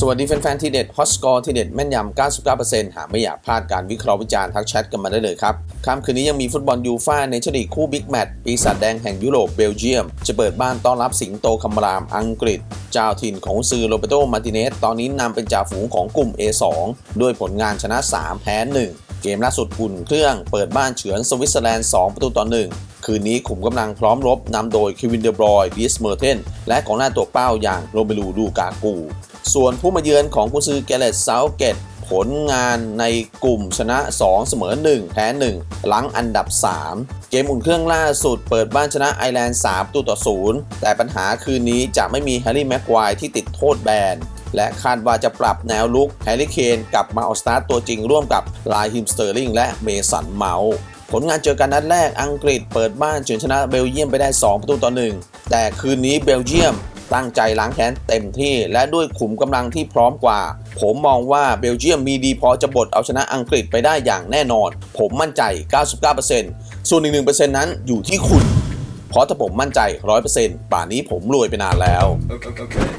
สวัสดีแฟนๆ ทีเด็ดฮอตสกอร์ทีเด็ดแม่นยำ 99%หากไม่อยากพลาดการวิเคราะห์วิจารณ์ทักแชทกันมาได้เลยครับค่ำคืนนี้ยังมีฟุตบอลยูฟ่าในชลีกคู่บิ๊กแมตช์ปีศาจแดงแห่งยุโรปเบลเยียม จะเปิดบ้านต้อนรับสิงโตคำราม อังกฤษ เจ้าถิ่นของซือโรเบโตมาร์ติเนส ตอนนี้นำเป็นจ่าฝูงของกลุ่ม A2 ด้วยผลงานชนะ 3 แพ้ 1 เกมล่าสุดอุ่นเครื่องเปิดบ้านเฉือนสวิตเซอร์แลนด์ 2 ประตูต่อ 1คืนนี้ขุมกำลังพร้อมรบนำโดยเควินเดบรอยดิสเมอร์เทน และกองหน้าตัวเป้าอย่างโรเบลูดูกากู ส่วนผู้มาเยือนของกุนซือแกเลตเซาเกตผลงานในกลุ่มชนะ 2 เสมอ 1 แพ้ 1 หลังอันดับ 3 เกมอุ่นเครื่องล่าสุดเปิดบ้านชนะไอร์แลนด์3ประตูต่อ 0 แต่ปัญหาคืนนี้จะไม่มีแฮร์รี่แม็กควายที่ติดโทษแบน และคาดว่าจะปรับแนวลุกแฮร์รี่เคนกลับมาเอาสตาร์ตตัวจริงร่วมกับลายฮิมสเตอร์ลิงและเมสันเมาส์ผลงานเจอกันนัดแรกอังกฤษเปิดบ้านเฉือนชนะเบลเยียมไปได้ 2 ประตูต่อ 1 แต่คืนนี้เบลเยียม ตั้งใจล้างแค้นเต็มที่ และด้วยขุมกำลังที่พร้อมกว่า ผมมองว่าเบลเยียมมีดีพอจะบดเอาชนะอังกฤษไปได้อย่างแน่นอน ผมมั่นใจ 99%ส่วนอีก1%นั้นอยู่ที่คุณ เพราะถ้าผมมั่นใจ 100%ป่านนี้ผมรวยไปนานแล้ว Okay. okay.